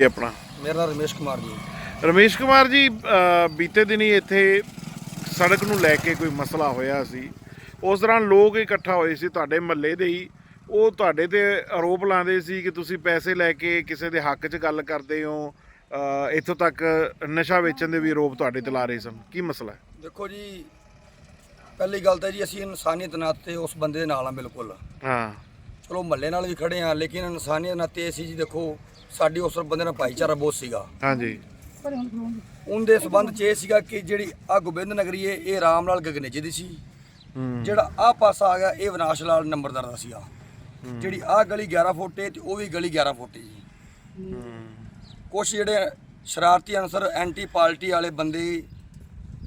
ਇਹ ਆਪਣਾ? ਮੇਰਾ ਨਾਮ ਰਮੇਸ਼ ਕੁਮਾਰ ਜੀ। ਰਮੇਸ਼ ਕੁਮਾਰ ਜੀ ਅ, ਬੀਤੇ ਦਿਨੀ ਇੱਥੇ ਸੜਕ ਨੂੰ ਲੈ ਕੇ ਕੋਈ ਮਸਲਾ ਹੋਇਆ ਸੀ। ਉਸ ਦੌਰਾਨ ਲੋਕ ਇਕੱਠਾ ਹੋਏ ਸੀ ਤੁਹਾਡੇ ਮਹੱਲੇ ਦੇ ਹੀ। ਉਹ ਤੁਹਾਡੇ ਤੇ ਆਰੋਪ ਲਾਉਂਦੇ ਸੀ ਕਿ ਤੁਸੀਂ ਪੈਸੇ ਲੈ ਕੇ ਕਿਸੇ ਦੇ ਹੱਕ 'ਚ ਗੱਲ ਕਰਦੇ ਹੋ। ਅ, ਇੱਥੋਂ ਤੱਕ ਨਸ਼ਾ ਵੇਚਣ ਦੇ ਵੀ ਆਰੋਪ ਤੁਹਾਡੇ ਤੇ ਲਾ ਰਹੇ ਸਨ। ਕੀ ਮਸਲਾ ਹੈ? ਦੇਖੋ ਜੀ ਪਹਿਲੀ ਗੱਲ ਤਾਂ ਜੀ ਅਸੀਂ ਇਨਸਾਨੀਅਤ ਨਾਤੇ ਉਸ ਬੰਦੇ ਦੇ ਨਾਲ ਆ ਬਿਲਕੁਲ। ਹਾਂ। ਚਲੋ ਮਹੱਲੇ ਨਾਲ ਵੀ ਖੜੇ ਆ ਲੇਕਿਨ ਇਨਸਾਨੀਅਤ ਨਾਤੇ ਅਸੀਂ ਜੀ ਦੇਖੋ ਸਾਡੀ ਉਸ ਬੰਦੇ ਨਾਲ ਭਾਈਚਾਰਾ ਬਹੁਤ ਸੀਗਾ। ਹਾਂਜੀ। ਉਹਦੇ ਸਬੰਧ 'ਚ ਇਹ ਸੀਗਾ ਕਿ ਜਿਹੜੀ ਆ ਗੋਬਿੰਦ ਨਗਰੀ ਹੈ ਇਹ ਰਾਮ ਲਾਲ ਗਗਨੇਜੇ ਦੀ ਸੀ। ਜਿਹੜਾ ਆ ਪਾਸਾ ਆ ਗਿਆ ਇਹ ਵਿਨਾਸ਼ ਲਾਲ ਨੰਬਰਦਾਰ ਦਾ ਸੀਗਾ। ਜਿਹੜੀ ਆ ਗਲੀ 11 ਫੁੱਟ ਹੈ ਤੇ ਉਹ ਵੀ ਗਲੀ 11 ਫੁੱਟ ਜੀ। ਕੁਝ ਜਿਹੜੇ ਸ਼ਰਾਰਤੀ ਅਨਸਰ ਐਂਟੀ ਪਾਰਟੀ ਵਾਲੇ ਬੰਦੇ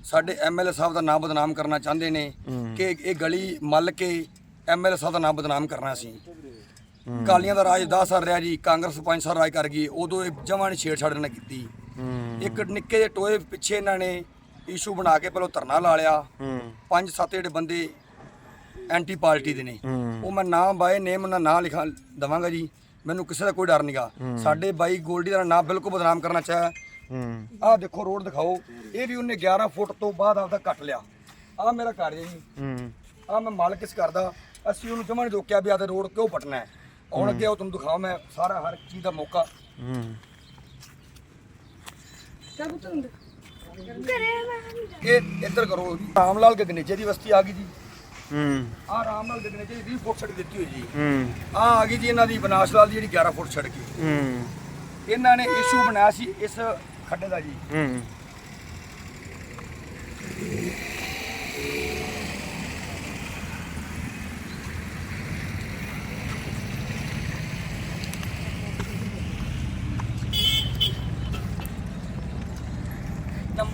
ਸਾਡੇ ਐਮਐਲਏ ਸਾਹਿਬ ਦਾ ਨਾਮ ਬਦਨਾਮ ਕਰਨਾ ਚਾਹੁੰਦੇ ਨੇ ਕਿ ਇਹ ਗਲੀ ਮੱਲ ਕੇ ਐਮਐਲਏ ਸਾਹਿਬ ਦਾ ਨਾਮ ਬਦਨਾਮ ਕਰਨਾ ਸੀ। ਕਾਲੀਆਂ ਦਾ ਰਾਜ 10 ਸਾਲ ਰਿਹਾ ਜੀ ਕਾਂਗਰਸ 5 ਸਾਲ ਰਾਜ ਕਰ ਗਈ ਉਦੋਂ ਇਹ ਜਮਾਂ ਨਹੀਂ ਛੇੜਛਾੜ ਨਾ ਕੀਤੀ। ਇੱਕ ਨਿੱਕੇ ਜਿਹੇ ਟੋਏ ਪਿੱਛੇ ਇਹਨਾਂ ਨੇ ਇਸ਼ੂ ਬਣਾ ਕੇ ਪਹਿਲਾਂ ਧਰਨਾ ਲਾ ਲਿਆ। ਪੰਜ ਸੱਤ ਜਿਹੜੇ ਬੰਦੇ ਐਂਟੀ ਪਾਰਟੀ ਦੇ ਨੇ ਉਹ ਮੈਂ ਨਾਮ ਬਾਏ ਨੇਮ ਨਾਲ ਨਾਂ ਲਿਖਾ ਦਵਾਂਗਾ ਜੀ ਮੈਨੂੰ ਕਿਸੇ ਦਾ ਕੋਈ ਡਰ ਨਹੀਂਗਾ ਸਾਡੇ ਬਾਈ ਗੋਲਡੀ ਦਾ ਨਾਮ ਬਿਲਕੁਲ ਬਦਨਾਮ ਕਰਨਾ ਚਾਹਿਆ। ਆਹ ਦੇਖੋ ਰੋਡ ਦਿਖਾਓ ਇਹ ਵੀ ਉਹਨੇ 11 ਫੁੱਟ ਤੋਂ ਬਾਅਦ ਆਪਦਾ ਕੱਟ ਲਿਆ। ਆਹ ਮੇਰਾ ਘਰ ਹੈ ਜੀ। ਆਹ ਮੈਂ ਮਾਲਕ ਇਸ ਕਰਦਾ ਅਸੀਂ ਉਹਨੂੰ ਜਮਾਂ ਨਹੀਂ ਰੋਕਿਆ ਵੀ ਆਦੇ ਰੋਡ ਕਿਉਂ ਪਟਣਾ ਹੈ। ਅੱਗੇ ਉਹ ਤੁਹਾਨੂੰ ਦਿਖਾਓ ਮੈਂ ਸਾਰਾ ਹਰ ਚੀਜ਼ ਦਾ ਮੌਕਾ। ਹੂੰ। ਇਹ ਇੱਧਰ ਕਰੋ ਜੀ। ਰਾਮ ਲਾਲ ਗਗਨੇਜੇ ਦੀ ਬਸਤੀ ਆ ਗਈ ਜੀ। ਹੂੰ। ਆਹ ਰਾਮ ਲਾਲ ਗਗਨੇਜੇ ਦੀ 20 ਫੁੱਟ ਸੜਕ ਦਿੱਤੀ ਹੋਈ ਜੀ। ਹੂੰ। ਆਹ ਆ ਗਈ ਜੀ ਇਹਨਾਂ ਦੀ ਬਨਾਸ ਲਾਲ ਦੀ ਜਿਹੜੀ 11 ਫੁੱਟ ਸੜਕ ਹੂੰ। ਇਹਨਾਂ ਨੇ ਇਸ਼ੂ ਬਣਾਇਆ ਸੀ ਇਸ ਖੱਡੇ ਦਾ ਜੀ। ਹੂੰ।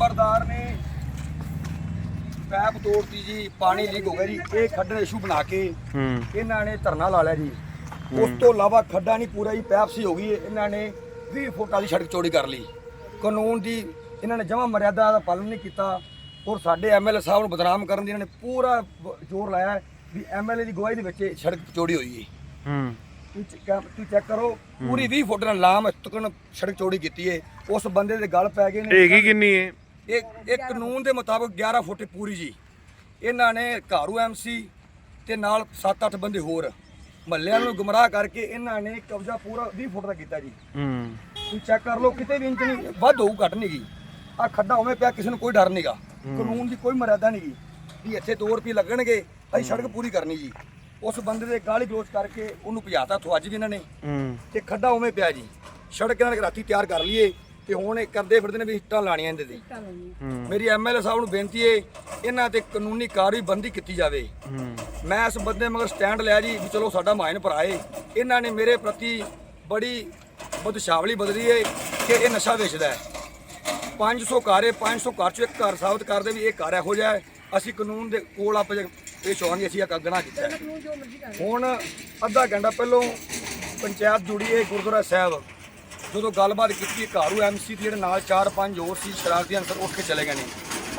ਨੰਬਰਦਾਰ ਨੇ ਪੈਪ ਤੋੜਤੀ ਜੀ ਪਾਣੀ ਲੀਕ ਹੋ ਗਿਆ ਜੀ। ਇਹ ਖੱਡੇ ਦਾ ਇਸ਼ੂ ਬਣਾ ਕੇ ਹੂੰ। ਇਹਨਾਂ ਨੇ ਧਰਨਾ ਲਾ ਲਿਆ ਜੀ। ਉਸ ਤੋਂ ਇਲਾਵਾ ਖੱਡਾ ਨਹੀਂ ਪੂਰਾ ਹੀ ਪੈਪ ਸੀ ਹੋ ਗਈ। ਹੈ। ਇਹਨਾਂ ਨੇ 20 ਫੁੱਟ ਵਾਲੀ ਸੜਕ ਚੌੜੀ ਕਰ ਲਈ। ਕਾਨੂੰਨ ਦੀ ਇਹਨਾਂ ਨੇ ਜਮਾ ਮਰਿਆਦਾ ਦਾ ਪਾਲਣ ਨਹੀਂ ਕੀਤਾ। ਔਰ ਸਾਡੇ ਐਮਐਲਏ ਸਾਹਿਬ ਨੂੰ ਬਦਨਾਮ ਕਰਨ ਦੀ ਇਹਨਾਂ ਨੇ ਪੂਰਾ ਬ- ਜ਼ੋਰ ਲਾਇਆ ਹੈ ਵੀ ਐਮਐਲਏ ਦੀ ਗਵਾਹੀ ਦੇ ਵਿੱਚ ਇਹ ਸੜਕ ਚੌੜੀ ਹੋਈ ਹੈ ਹੂੰ। ਤੁਸੀਂ ਚੈੱਕ ਤੁਸੀਂ ਚੈੱਕ ਕਰੋ ਪੂਰੀ 20 ਫੁੱਟ ਨਾਲ ਲਾਮ ਤੱਕਣ ਸੜਕ ਚੌੜੀ ਕੀਤੀ ਹੈ ਉਸ ਬੰਦੇ ਦੇ ਗਲ ਪੈ ਗਏ ਨੇ। ਹੈਗੀ ਕਿੰਨੀ ਹੈ ਇਹ ਇਹ ਕਾਨੂੰਨ ਦੇ ਮੁਤਾਬਕ 11 ਫੁੱਟ ਪੂਰੀ ਜੀ। ਇਹਨਾਂ ਨੇ ਘਾਰੂ ਐਮਸੀ ਤੇ ਨਾਲ 7-8 ਬੰਦੇ ਹੋਰ ਮਹੱਲਿਆਂ ਨੂੰ ਗੁੰਮਰਾਹ ਕਰਕੇ ਇਹਨਾਂ ਨੇ ਕਬਜ਼ਾ ਪੂਰਾ 20 ਫੁੱਟ ਦਾ ਕੀਤਾ ਜੀ। ਹੂੰ। ਤੁਸੀਂ ਚੈੱਕ ਕਰ ਲਓ ਕਿਤੇ ਵੀ ਇੰਚ ਨਹੀਂ ਵੱਧ ਹੋਊ ਘੱਟ ਨਹੀਂ ਗਈ ਆ ਖੱਡਾ ਉਵੇਂ ਪਿਆ ਕਿਸੇ ਨੂੰ ਕੋਈ ਡਰ ਨਹੀਂਗਾ ਕਾਨੂੰਨ ਦੀ ਕੋਈ ਮਰਿਆਦਾ ਨਹੀਂ ਗੀ ਵੀ ਇੱਥੇ 2 ਰੁਪਏ ਲੱਗਣਗੇ ਅਸੀਂ ਸੜਕ ਪੂਰੀ ਕਰਨੀ ਜੀ। ਉਸ ਬੰਦੇ ਦੇ ਗਾਲੀ ਗਲੋਚ ਕਰਕੇ ਉਹਨੂੰ ਭਜਾਤਾ ਤੋਂ ਅੱਜ ਵੀ ਇਹਨਾਂ ਨੇ। ਹੂੰ। ਤੇ ਖੱਡਾ ਉਵੇਂ ਪਿਆ ਜੀ। ਸੜਕ ਇਹਨਾਂ ਨੇ ਰਾਤੀ ਤਿਆਰ ਕਰ ਲਈਏ। ਤੇ ਹੁਣ ਇਹ ਕਰਦੇ ਫਿਰਦੇ ਨੇ ਵੀ ਇੱਟਾਂ ਲਾਣੀਆਂ ਇਹਦੇ ਤੇ ਹੂੰ। ਮੇਰੀ ਐਮਐਲਏ ਸਾਹਿਬ ਨੂੰ ਬੇਨਤੀ ਏ ਇਹਨਾਂ ਤੇ ਕਾਨੂੰਨੀ ਕਾਰਵਾਈ ਬੰਦੀ ਕੀਤੀ ਜਾਵੇ। ਹੂੰ। ਮੈਂ ਇਸ ਬੰਦੇ ਮਗਰ ਸਟੈਂਡ ਲਿਆ ਜੀ ਵੀ ਚਲੋ ਸਾਡਾ ਮਾਇਨ ਭਰਾਏ ਇਹਨਾਂ ਨੇ ਮੇਰੇ ਪ੍ਰਤੀ ਬੜੀ ਬਦਸ਼ਾਵਲੀ ਬਦਲੀ ਏ ਕਿ ਇਹ ਨਸ਼ਾ ਵੇਚਦਾ ਹੈ 500 ਘਰ ਏ 500 ਘਰ ਚੋਂ ਇੱਕ ਘਰ ਸਾਬਤ ਕਰਦੇ ਵੀ ਇਹ ਘਰ ਇਹੋ ਜਿਹਾ ਹੈ ਅਸੀਂ ਕਾਨੂੰਨ ਦੇ ਕੋਲ ਆਪ ਪੇਸ਼ ਹੋਵਾਂਗੇ ਅਸੀਂ ਇਹ ਕੱਗਣਾ ਕੀਤਾ ਹੈ। ਹੁਣ ਅੱਧਾ ਘੰਟਾ ਪਹਿਲੋਂ ਪੰਚਾਇਤ ਜੁੜੀ ਏ ਗੁਰਦੁਆਰਾ ਸਾਹਿਬ। ਜਦੋਂ ਗੱਲਬਾਤ ਕੀਤੀ ਘਾਰੂ ਐਮਸੀ ਦੇ ਜਿਹੜੇ ਨਾਲ 4-5 ਹੋਰ ਸੀ ਸ਼ਰਾਰਤੀ ਅਨਸਰ ਉੱਠ ਕੇ ਚਲੇ ਗਏ ਨੇ।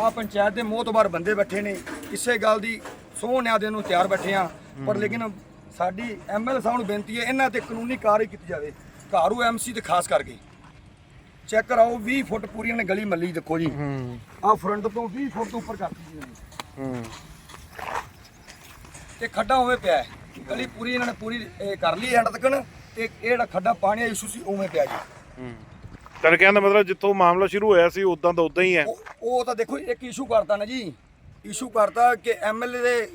ਆ ਪੰਚਾਇਤ ਦੇ ਮੋਹਤਬਾਰ ਬੰਦੇ ਬੈਠੇ ਨੇ। ਇਸੇ ਗੱਲ ਦੀ ਸੋਹਣਿਆ ਦੇ ਨੂੰ ਤਿਆਰ ਬੈਠੇ ਆ। ਪਰ ਲੇਕਿਨ ਸਾਡੀ ਐਮਐਲ ਸਾਹਿਬ ਨੂੰ ਬੇਨਤੀ ਹੈ ਇਹਨਾਂ ਤੇ ਕਾਨੂੰਨੀ ਕਾਰਵਾਈ ਕੀਤੀ ਜਾਵੇ। ਘਾਰੂ ਐਮਸੀ ਤੇ ਖਾਸ ਕਰਕੇ। ਚੈੱਕ ਕਰਾਓ 20 ਫੁੱਟ ਪੂਰੀ ਇਹਨੇ ਗਲੀ ਮੱਲੀ ਦੇਖੋ ਜੀ। ਆ ਫਰੰਟ ਤੋਂ 20 ਫੁੱਟ ਤੋਂ ਉੱਪਰ ਕਰਤੀ ਜੀ ਤੇ ਖੱਡਾ ਉਵੇਂ ਪਿਆ ਗਲੀ ਪੂਰੀ ਇਹਨਾਂ ਨੇ ਪੂਰੀ ਕਰ ਲਈ ਐਂਡ ਤੱਕਣ। ਤੇ ਇਹ ਜਿਹੜਾ ਖੱਡਾ ਪਾਣੀ ਦਾ ਇਸ਼ੂ ਸੀ ਉਵੇਂ ਪਿਆ ਜੀ। ਹੂੰ ਤਨ ਕਹਿਣ ਦਾ ਮਤਲਬ ਜਿੱਥੋਂ ਮਾਮਲਾ ਸ਼ੁਰੂ ਹੋਇਆ ਸੀ ਉਦਾਂ ਦਾ ਉਦਾਂ ਹੀ ਹੈ। ਉਹ ਉਹ ਤਾਂ ਦੇਖੋ ਇੱਕ ਇਸ਼ੂ ਕਰਤਾ ਨਾ ਜੀ। ਇਸ਼ੂ ਕਰਤਾ ਕਿ ਐਮਐਲਏ ਦੇ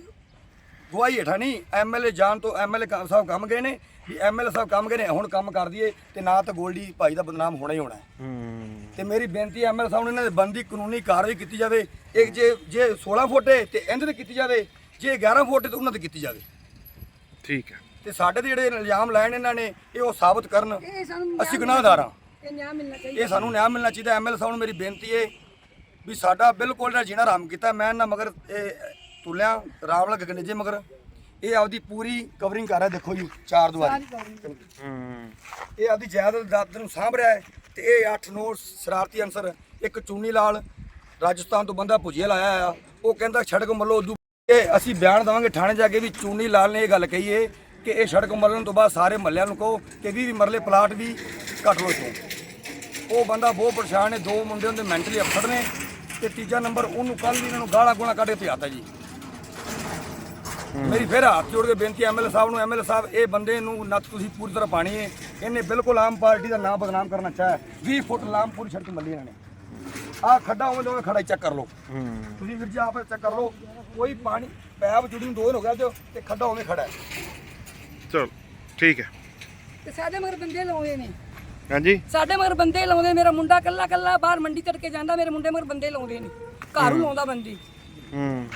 ਗਵਾਹੀ ਹੇਠਾਂ ਨਹੀਂ ਐਮਐਲਏ ਜਾਣ ਤੋਂ ਐਮਐਲਏ ਸਾਹਿਬ ਕੰਮ ਗਏ ਨੇ ਵੀ ਐਮਐਲਏ ਸਾਹਿਬ ਕੰਮ ਗਏ ਨੇ ਹੁਣ ਕੰਮ ਕਰ ਦਈਏ ਤੇ ਨਾ ਤਾਂ ਗੋਲਡੀ ਭਾਈ ਦਾ ਬਦਨਾਮ ਹੋਣਾ ਹੀ ਹੋਣਾ ਹੈ। ਹੂੰ। ਤੇ ਮੇਰੀ ਬੇਨਤੀ ਐਮਐਲਏ ਸਾਹਿਬ ਨੂੰ ਇਹਨਾਂ ਦੇ ਬੰਦੀ ਕਾਨੂੰਨੀ ਕਾਰਵਾਈ ਕੀਤੀ ਜਾਵੇ। ਇੱਕ ਜੇ ਜੇ 16 ਫੁੱਟ ਹੈ ਤੇ ਇਹਦੇ ਤੇ ਕੀਤੀ ਜਾਵੇ ਜੇ 11 ਫੁੱਟ ਹੈ ਤੇ ਉਹਨਾਂ ਤੇ ਕੀਤੀ ਜਾਵੇ। ਠੀਕ ਹੈ। ਤੇ ਸਾਡੇ ਤੇ ਜਿਹੜੇ ਇਲਜ਼ਾਮ ਲਾਏ ਨੇ ਇਹਨਾਂ ਨੇ ਇਹ ਉਹ ਸਾਬਤ ਕਰਨ। ਇਹ ਸਾਨੂੰ ਅਸੀਂ ਗੁਨਾਹਗਾਰ ਹਾਂ। ਇਹ ਨਿਆਂ ਮਿਲਣਾ ਚਾਹੀਦਾ। ਇਹ ਸਾਨੂੰ ਨਿਆਂ ਮਿਲਣਾ ਚਾਹੀਦਾ। ਐਮਐਲ ਸਾਹਿਬ ਨੂੰ ਮੇਰੀ ਬੇਨਤੀ ਹੈ ਵੀ ਸਾਡਾ ਬਿਲਕੁਲ ਜਿਹੜਾ ਜੀਣਾ ਆਰਾਮ ਕੀਤਾ। ਮੈਂ ਨਾ ਮਗਰ ਇਹ ਤੁਲਿਆ ਰਾਵਲ ਗਗਨੇਜੇ ਮਗਰ। ਇਹ ਆਪਦੀ ਪੂਰੀ ਕਵਰਿੰਗ ਕਰ ਰਿਹਾ ਦੇਖੋ ਜੀ ਚਾਰ ਦੁਆਰੀ ਇਹ ਆਪਦੀ ਜਾਇਦਾਦ ਨੂੰ ਸਾਂਭ ਰਿਹਾ ਹੈ ਤੇ ਇਹ 8-9 ਸ਼ਰਾਰਤੀ ਅਨਸਰ ਇੱਕ ਚੂਨੀ ਲਾਲ ਰਾਜਸਥਾਨ ਤੋਂ ਬੰਦਾ ਭੁਜੀਆ ਲਾਇਆ ਆ ਉਹ ਕਹਿੰਦਾ ਸੜਕ ਮੱਲੋ ਉਦੋਂ ਇਹ ਅਸੀਂ ਬਿਆਨ ਦਵਾਂਗੇ ਥਾਣੇ ਜਾ ਕੇ ਵੀ ਚੂਨੀ ਲਾਲ ਨੇ ਇਹ ਗੱਲ ਕਹੀ ਏ। ਕਿ ਇਹ ਸੜਕ ਮੱਲਣ ਤੋਂ ਬਾਅਦ ਸਾਰੇ ਮਹੱਲਿਆਂ ਨੂੰ ਕਹੋ ਕਿ 20 ਮਰਲੇ ਪਲਾਟ ਵੀ ਕੱਟ ਲਓ ਇਥੋਂ। ਉਹ ਬੰਦਾ ਬਹੁਤ ਪਰੇਸ਼ਾਨ ਹੈ, ਦੋ ਮੁੰਡੇ ਉਹਦੇ ਮੈਂਟਲੀ ਅਫਸਰ ਨੇ ਤੇ ਤੀਜਾ ਨੰਬਰ ਉਹਨੂੰ ਕੱਲ ਵੀ ਇਹਨਾਂ ਨੂੰ ਗਾਲਾਂ ਗੋਲਾਂ ਕੱਢ ਕੇ ਪਿਆਤਾ ਜੀ। ਮੇਰੀ ਫਿਰ ਹੱਥ ਜੋੜ ਕੇ ਬੇਨਤੀ ਐਮਐਲਏ ਸਾਹਿਬ ਨੂੰ ਐਮਐਲਏ ਸਾਹਿਬ, ਇਹ ਬੰਦੇ ਨੂੰ ਨੱਥ ਤੁਸੀਂ ਪੂਰੀ ਤਰ੍ਹਾਂ ਪਾਣੀ ਹੈ। ਇਹਨੇ ਬਿਲਕੁਲ ਆਮ ਪਾਰਟੀ ਦਾ ਨਾਮ ਬਦਨਾਮ ਕਰਨਾ ਚਾਹਿਆ। 20 ਫੁੱਟ ਲਾਮ ਪੂਰੀ ਸੜਕ ਮੱਲੀ ਇਹਨਾਂ ਨੇ। ਆਹ ਖੱਡਾ ਉਵੇਂ ਦੋਵੇਂ ਖੜਾ ਚੈੱਕ ਕਰ ਲਓ। ਤੁਸੀਂ ਵੀਰ ਜੀ ਆਪ ਚੈੱਕ ਕਰ ਲਓ। ਕੋਈ ਪਾਣੀ, ਪੈਪ ਜੁੜੀ ਨੂੰ ਦੋ ਦਿਨ ਹੋ ਗਿਆ ਤੇ ਤੇ ਖੱਡਾ ਉਵੇਂ ਖੜਾ ਹੈ। ਚਲ ਠੀਕ ਹੈ। ਤੇ ਸਾਡੇ ਮਗਰ ਬੰਦੇ ਲਾਉਂਦੇ ਨੇ। ਹਾਂਜੀ? ਸਾਡੇ ਮਗਰ ਬੰਦੇ ਲਾਉਂਦੇ ਮੇਰਾ ਮੁੰਡਾ ਕੱਲਾ ਕੱਲਾ ਬਾਹਰ ਮੰਡੀ ਤੜਕੇ ਜਾਂਦਾ ਮੇਰੇ ਮੁੰਡੇ ਮਗਰ ਬੰਦੇ ਲਾਉਂਦੇ ਨੇ। ਘਰ ਨੂੰ ਲਾਉਂਦਾ ਬੰਦੀ। ਹੂੰ।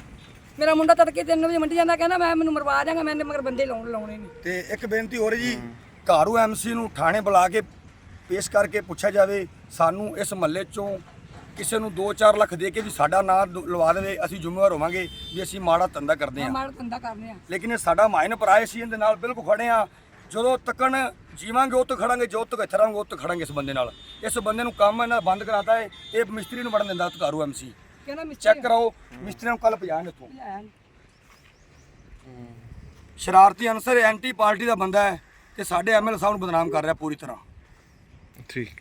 ਮੇਰਾ ਮੁੰਡਾ ਤੜਕੇ 3 ਵਜੇ ਮੰਡੀ ਜਾਂਦਾ ਕਹਿੰਦਾ ਮੈਂ ਮੈਨੂੰ ਮਰਵਾ ਜਾਗਾ ਮੈਂ ਮਗਰ ਬੰਦੇ ਲਾਉਣ ਲਾਉਣੇ ਨੇ। ਤੇ ਇੱਕ ਬੇਨਤੀ ਹੋ ਰਹੀ ਜੀ ਘਾਰੂ ਐਮਸੀ ਨੂੰ ਥਾਣੇ ਬੁਲਾ ਕੇ ਪੇਸ਼ ਕਰਕੇ ਪੁੱਛਿਆ ਜਾਵੇ ਸਾਨੂੰ ਇਸ ਮਹੱਲੇ ਚੋਂ ਕਿਸੇ ਨੂੰ 2-4 ਲੱਖ ਦੇ ਕੇ ਵੀ ਸਾਡਾ ਨਾਂ ਦ- ਲਵਾ ਦੇਵੇ ਅਸੀਂ ਜ਼ਿੰਮੇਵਾਰ ਹੋਵਾਂਗੇ ਵੀ ਅਸੀਂ ਮਾੜਾ ਧੰਦਾ ਕਰਦੇ ਹਾਂ। ਮਾਰ ਧੰਦਾ ਕਰਨੇ ਆ ਲੇਕਿਨ ਇਹ ਸਾਡਾ ਮਾਇਨ ਭਰਾਏ ਸੀ ਇਹਦੇ ਨਾਲ ਬਿਲਕੁਲ ਖੜੇ ਆ ਜਦੋਂ ਤੱਕਣ ਜੀਵਾਂਗੇ ਉਹ ਤੋਂ ਖੜਾਂਗੇ ਜੋ ਤੱਕ ਇੱਥੇ ਰਹਾਂਗੇ ਉਹ ਤੋਂ ਖੜਾਂਗੇ ਇਸ ਬੰਦੇ ਨਾਲ। ਇਸ ਬੰਦੇ ਨੂੰ ਕੰਮ ਇਹਨਾਂ ਬੰਦ ਕਰਾਤਾ ਹੈ ਇਹ ਮਿਸਤਰੀ ਨੂੰ ਵੜਨ ਦਿੰਦਾ ਘਾਰੂ ਐਮਸੀ ਕਹਿੰਦਾ ਮਿਸਤਰੀ ਚੈੱਕ ਕਰਾਓ ਮਿਸਤਰੀ ਨੂੰ ਕੱਲ ਭਜਾਣ ਇੱਥੋਂ। ਸ਼ਰਾਰਤੀ ਅਨਸਰ ਐਂਟੀ ਪਾਰਟੀ ਦਾ ਬੰਦਾ ਹੈ ਤੇ ਸਾਡੇ ਐਮਐਲ ਸਾਹਿਬ ਨੂੰ ਬਦਨਾਮ ਕਰ ਰਿਹਾ ਪੂਰੀ ਤਰ੍ਹਾਂ। ਠੀਕ।